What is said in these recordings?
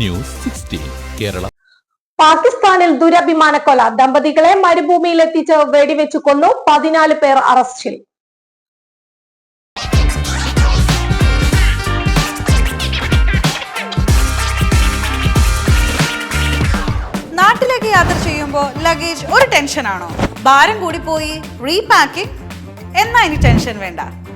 News sixteen Kerala. പാകിസ്ഥാനിൽ ദുരഭിമാനക്കൊല ദമ്പതികളെ മരുഭൂമിയിൽ എത്തിച്ച് വെടിവെച്ചു കൊന്നു പതിനാല് പേർ അറസ്റ്റിൽ. നാട്ടിലേക്ക് യാത്ര ചെയ്യുമ്പോൾ ലഗേജ് ഒരു ടെൻഷനാണോ ഭാരം കൂടിപ്പോയി റീപാക്കിംഗ് എന്നാ ഇനി ടെൻഷൻ വേണ്ട.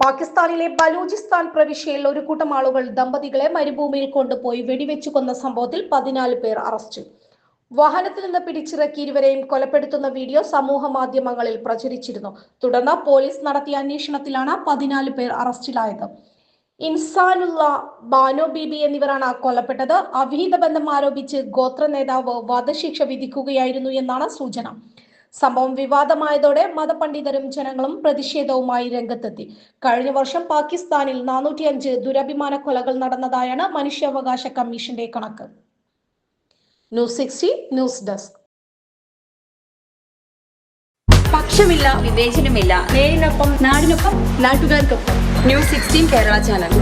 പാകിസ്ഥാനിലെ ബലൂചിസ്ഥാൻ പ്രവിശ്യയിൽ ഒരു കൂട്ടം ആളുകൾ ദമ്പതികളെ മരുഭൂമിയിൽ കൊണ്ടുപോയി വെടിവെച്ചു കൊന്ന സംഭവത്തിൽ പതിനാല് പേർ അറസ്റ്റ്. വാഹനത്തിൽ നിന്ന് പിടിച്ചിറക്കി ഇരുവരെയും കൊലപ്പെടുത്തുന്ന വീഡിയോ സമൂഹ മാധ്യമങ്ങളിൽ പ്രചരിച്ചിരുന്നു. തുടർന്ന് പോലീസ് നടത്തിയ അന്വേഷണത്തിലാണ് പതിനാല് പേർ അറസ്റ്റിലായത്. ഇൻസാനുള്ള ബാനോ ബീബി എന്നിവരാണ് കൊല്ലപ്പെട്ടത്. അവിഹിത ബന്ധം ആരോപിച്ച് ഗോത്ര നേതാവ് വധശിക്ഷ വിധിക്കുകയായിരുന്നു എന്നാണ് സൂചന. സംഭവം വിവാദമായതോടെ മതപണ്ഡിതരും ജനങ്ങളും പ്രതിഷേധവുമായി രംഗത്തെത്തി. കഴിഞ്ഞ വർഷം പാകിസ്ഥാനിൽ നാനൂറ്റിയഞ്ച് ദുരഭിമാന കൊലകൾ നടന്നതായാണ് മനുഷ്യാവകാശ കമ്മീഷന്റെ കണക്ക്. News sixty news desk. പക്ഷമില്ല വിവേചനമില്ല. നേരിനൊപ്പം നാടിനൊപ്പം നാട്ടുകാർക്കൊപ്പം. News sixteen Kerala channel.